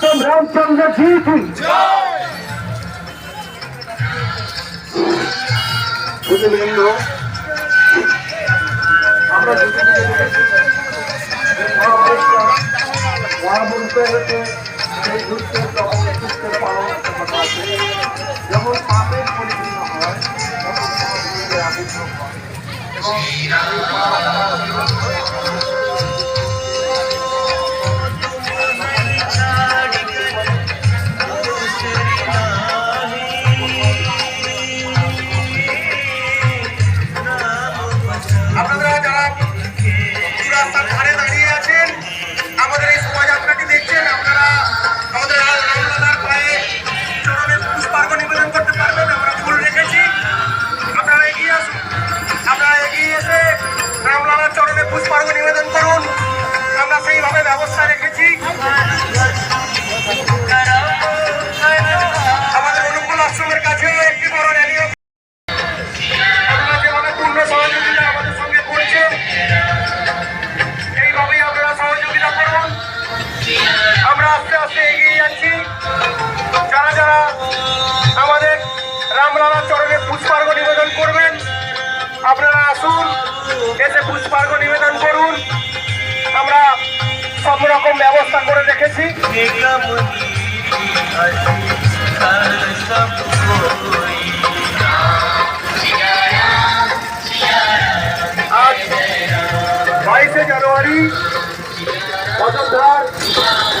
পুরুষোত্তম রামচন্দ্র জি আমরা। যেমন পাপের হয় এবং আমাদের এই শোভাযাত্রাটি দেখছেন? আপনারা আমাদের চরণে পুষ্পার্ঘ নিবেদন করতে পারবেন, আমরা ফুল রেখেছি। আপনারা এগিয়ে আসুন। আপনারা এগিয়ে এসে রামলালার চরণে পুষ্পার্ঘ নিবেদন আস্তে এগিয়ে যাচ্ছি। যারা যারা আমাদের রামলালার চরণে পুষ্পার্ঘ নিবেদন করবেন, আপনারা আসুন, এসে পুষ্পার্ঘ নিবেদন করুন। আমরা সব রকম ব্যবস্থা করে রেখেছি। আজ বাইশে জানুয়ারি